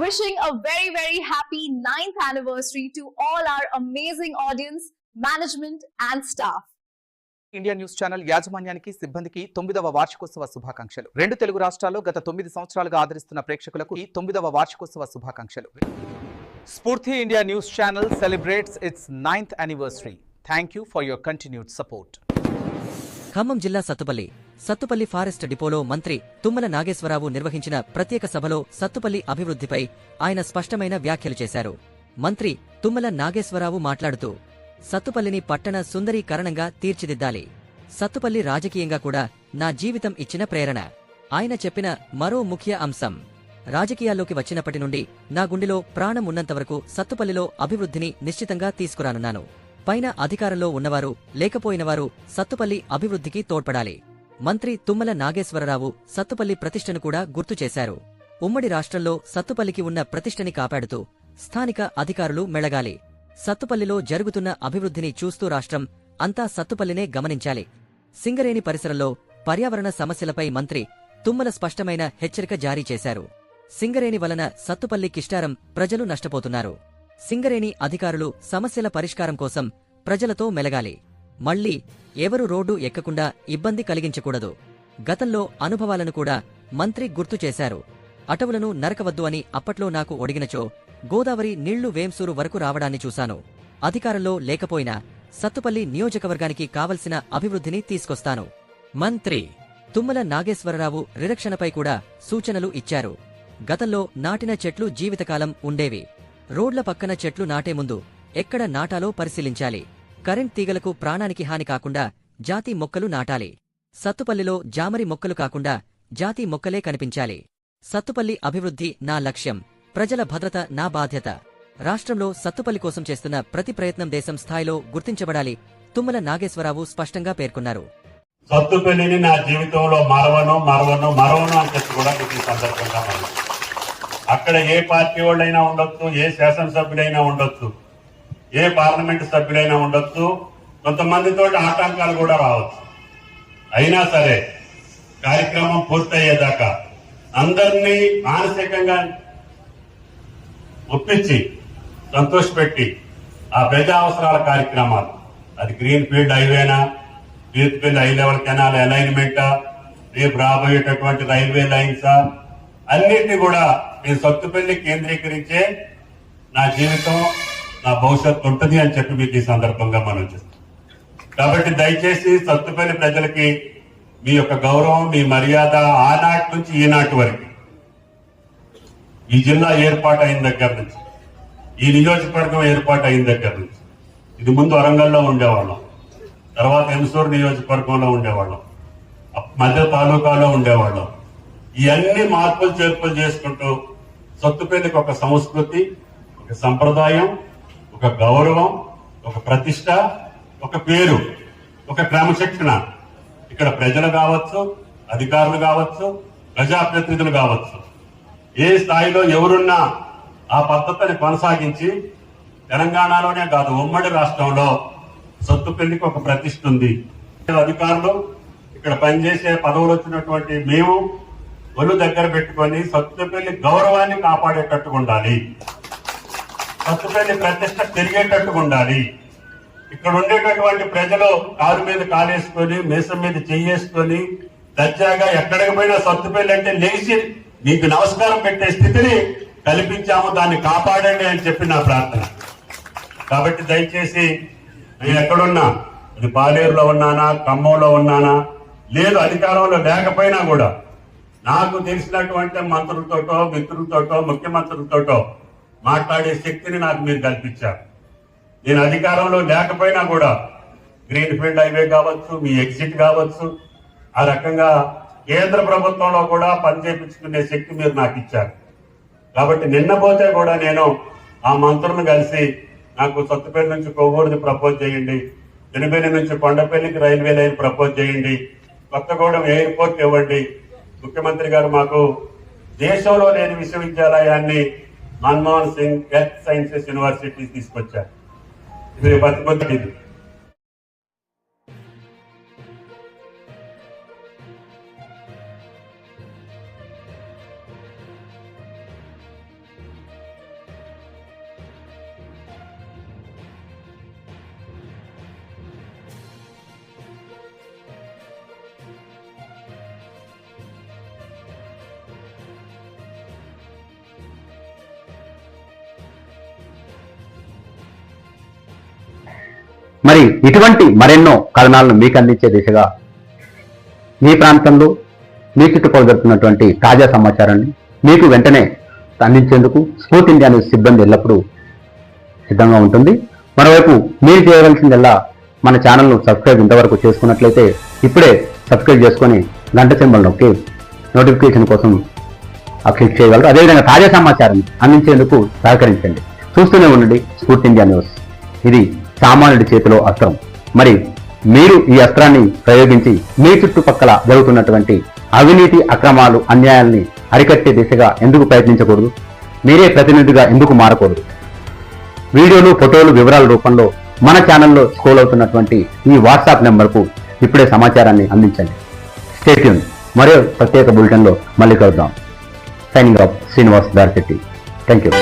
wishing a very, very happy ninth anniversary to all our amazing audience, management, and staff. India news channel యాజమాన్యానికి సిబ్బందికి తొమ్మిదవ వార్షికోత్సవ శుభాకాంక్షలు. రెండు తెలుగు రాష్ట్రాల్లో గత తొమ్మిది సంవత్సరాలుగా ఆదరిస్తున్న ప్రేక్షకులకు ఈ తొమ్మిదవ వార్షికోత్సవ శుభాకాంక్షలు. Spoorthi India news channel celebrates its ninth anniversary thank you for your continued support Khammam జిల్లా సత్తుపల్లి సత్తుపల్లి ఫారెస్ట్ డిపోలో మంత్రి తుమ్మల నాగేశ్వరరావు నిర్వహించిన ప్రత్యేక సభలో సత్తుపల్లి అభివృద్ధిపై ఆయన స్పష్టమైన వ్యాఖ్యలు చేశారు. మంత్రి తుమ్మల నాగేశ్వరరావు మాట్లాడుతూ సత్తుపల్లిని పట్టణ సుందరీకరణంగా తీర్చిదిద్దాలి. సత్తుపల్లి రాజకీయంగా కూడా నా జీవితం ఇచ్చిన ప్రేరణ. ఆయన చెప్పిన మరో ముఖ్య అంశం రాజకీయాల్లోకి వచ్చినప్పటి నుండి నా గుండెలో ప్రాణం ఉన్నంతవరకు సత్తుపల్లిలో అభివృద్ధిని నిశ్చితంగా తీసుకురానున్నాను. పైన అధికారంలో ఉన్నవారు లేకపోయినవారు సత్తుపల్లి అభివృద్ధికి తోడ్పడాలి. మంత్రి తుమ్మల నాగేశ్వరరావు సత్తుపల్లి ప్రతిష్టను కూడా గుర్తు చేశారు. ఉమ్మడి రాష్ట్రంలో సత్తుపల్లికి ఉన్న ప్రతిష్టని కాపాడుతూ స్థానిక అధికారులు మెళగాలి. సత్తుపల్లిలో జరుగుతున్న అభివృద్ధిని చూస్తూ రాష్ట్రం అంతా సత్తుపల్లినే గమనించాలి. సింగరేణి పరిసరంలో పర్యావరణ సమస్యలపై మంత్రి తుమ్మల స్పష్టమైన హెచ్చరిక జారీ చేశారు. సింగరేణి వలన సత్తుపల్లి కిష్టారం ప్రజలు నష్టపోతున్నారు. సింగరేణి అధికారులు సమస్యల పరిష్కారం కోసం ప్రజలతో మెలగాలి. మళ్ళీ ఎవరు రోడ్డు ఎక్కకుండా ఇబ్బంది కలిగించకూడదు. గతంలో అనుభవాలను కూడా మంత్రి గుర్తు చేశారు. అటవులను నరకవద్దు అని అప్పట్లో నాకు ఒడిగినచో గోదావరి నీళ్ళు వేంసూరు వరకు రావడాన్ని చూశాను. అధికారంలో లేకపోయినా సత్తుపల్లి నియోజకవర్గానికి కావలసిన అభివృద్ధిని తీసుకొస్తాను. మంత్రి తుమ్మల నాగేశ్వరరావు రిరక్షణపై కూడా సూచనలు ఇచ్చారు. గతంలో నాటిన చెట్లు జీవితకాలం ఉండేవి. రోడ్ల పక్కన చెట్లు నాటే ముందు ఎక్కడ నాటాలో పరిశీలించాలి. కరెంట్ తీగలకు ప్రాణానికి హాని కాకుండా జాతి మొక్కలు నాటాలి. సత్తుపల్లిలో జామరి మొక్కలు కాకుండా జాతి మొక్కలే కనిపించాలి. సత్తుపల్లి అభివృద్ధి నా లక్ష్యం. ప్రజల భద్రత నా బాధ్యత. రాష్ట్రంలో సత్తుపల్లి కోసం చేస్తున్న ప్రతి ప్రయత్నం దేశం స్థాయిలో గుర్తించబడాలి తుమ్మల నాగేశ్వరరావు స్పష్టంగా పేర్కొన్నారు. సత్తుపల్లిని నా జీవితంలో మరవను మరవను మరవను అని చెప్పి కూడా ఈ సందర్భంగా అక్కడ ఏ పార్టీ వాళ్ళైనా ఉండొచ్చు ఏ శాసనసభ్యుడైనా ఉండొచ్చు. ఏ పార్లమెంటు సభ్యులైనా ఉండొచ్చు. కొంతమందితో ఆటంకాలు కూడా రావచ్చు. అయినా సరే కార్యక్రమం పూర్తయ్యేదాకా అందరినీ మానసికంగా ఒప్పించి సంతోషపెట్టి ఆ ప్రజా అవసరాల కార్యక్రమాలు. అది గ్రీన్ ఫీల్డ్ హైవేనా? బీర్పల్లి హై లెవెల్ కెనాల్ అలైన్మెంటా? రేపు రాబోయేటటువంటి రైల్వే లైన్సా? అన్నిటిని కూడా నేను సొత్తుపల్లి కేంద్రీకరించే నా జీవితం నా భవిష్యత్తు ఉంటుంది అని చెప్పి మీకు ఈ సందర్భంగా మనం చేస్తాం కాబట్టి దయచేసి సత్తుపల్లి ప్రజలకి మీ యొక్క గౌరవం మీ మర్యాద ఆనాటి నుంచి ఈనాటి వరకు. ఈ జిల్లా ఏర్పాటు అయిన దగ్గర నుంచి ఈ నియోజకవర్గం ఏర్పాటు అయిన దగ్గర నుంచి. ఇది ముందు వరంగల్లో ఉండేవాళ్ళం. తర్వాత ఎంసూరు నియోజకవర్గంలో ఉండేవాళ్ళం. మధ్య తాలూకాలో ఉండేవాళ్ళం. ఇవన్నీ మార్పులు చేర్పులు చేసుకుంటూ సొత్తుపల్లికి ఒక సంస్కృతి ఒక సంప్రదాయం ఒక గౌరవం ఒక ప్రతిష్ట ఒక పేరు ఒక క్రమశిక్షణ ఇక్కడ ప్రజలు కావచ్చు అధికారులు కావచ్చు ప్రజాప్రతినిధులు కావచ్చు. ఏ స్థాయిలో ఎవరున్నా ఆ పద్ధతిని కొనసాగించి తెలంగాణలోనే కాదు ఉమ్మడి రాష్ట్రంలో సొత్తుపల్లికి ఒక ప్రతిష్ఠ ఉంది. అధికారులు ఇక్కడ పనిచేసే పదవులు వచ్చినటువంటి మేము ఒళ్ళు దగ్గర పెట్టుకొని సత్తుపల్లి గౌరవాన్ని కాపాడేటట్టుగా ఉండాలి. సత్తుపల్లి ప్రతిష్ట పెరిగేటట్టుగా ఉండాలి. ఇక్కడ ఉండేటటువంటి ప్రజలు కారు మీద కాలేసుకొని మీసం మీద చెయ్యేసుకొని దర్జాగా ఎక్కడికి పోయినా సత్తుపల్లి అంటే లేచి మీకు నమస్కారం పెట్టే స్థితిని కల్పించాము దాన్ని కాపాడండి అని చెప్పి నా ప్రార్థన. కాబట్టి దయచేసి నేను ఎక్కడున్నా? అది పాలేరులో ఉన్నానా? ఖమ్మంలో ఉన్నానా? లేదు అధికారంలో లేకపోయినా కూడా నాకు తెలిసినటువంటి మంత్రులతోటో మిత్రులతోటో ముఖ్యమంత్రులతోటో మాట్లాడే శక్తిని నాకు మీరు కల్పించారు. నేను అధికారంలో లేకపోయినా కూడా గ్రీన్ ఫీల్డ్ హైవే కావచ్చు మీ ఎగ్జిట్ కావచ్చు ఆ రకంగా కేంద్ర ప్రభుత్వంలో కూడా పనిచేపించుకునే శక్తి మీరు నాకు ఇచ్చారు. కాబట్టి నిన్న పోతే కూడా నేను ఆ మంత్రులను కలిసి నాకు సొత్తపేట నుంచి కొవ్వూరుది ప్రపోజ్ చేయండి వెనుబెల్లి నుంచి కొండపల్లికి రైల్వే లైన్ ప్రపోజ్ చేయండి కొత్తగూడెం ఎయిర్పోర్ట్ ఇవ్వండి. ముఖ్యమంత్రి గారు మాకు దేశంలో లేని విశ్వవిద్యాలయాన్ని Manmohan Singh health sciences university తీసుకొచ్చారు. ఇది బతికొద్ది మరి ఇటువంటి మరెన్నో కథనాలను మీకు అందించే దిశగా మీ ప్రాంతంలో మీ చుట్టుపక్కల జరుగుతున్నటువంటి తాజా సమాచారాన్ని మీకు వెంటనే అందించేందుకు స్ఫూర్తి ఇండియా న్యూస్ సిబ్బంది ఎల్లప్పుడూ సిద్ధంగా ఉంటుంది. మరోవైపు మీరు చేయవలసిందల్లా మన ఛానల్ను సబ్స్క్రైబ్ ఇంతవరకు చేసుకున్నట్లయితే ఇప్పుడే సబ్స్క్రైబ్ చేసుకొని గంట సింబల్ నొక్కి నోటిఫికేషన్ కోసం క్లిక్ చేయగలరు. అదేవిధంగా తాజా సమాచారం అందించేందుకు సహకరించండి. చూస్తూనే ఉండండి స్ఫూర్తి ఇండియా న్యూస్. ఇది సామాన్యుడి చేతిలో అస్త్రం. మరి మీరు ఈ అస్త్రాన్ని ప్రయోగించి మీ చుట్టుపక్కల జరుగుతున్నటువంటి అవినీతి అక్రమాలు అన్యాయాల్ని అరికట్టే దిశగా ఎందుకు ప్రయత్నించకూడదు? మీరే ప్రతినిధిగా ఎందుకు మారకూడదు? వీడియోలు ఫోటోలు వివరాల రూపంలో మన ఛానల్లో స్క్రోల్ అవుతున్నటువంటి ఈ వాట్సాప్ నెంబర్కు ఇప్పుడే సమాచారాన్ని అందించండి. స్టేట్యూన్ మరో ప్రత్యేక బులెటిన్లో మళ్ళీ కలుద్దాం. Signing off Srinivas Darshetty thank you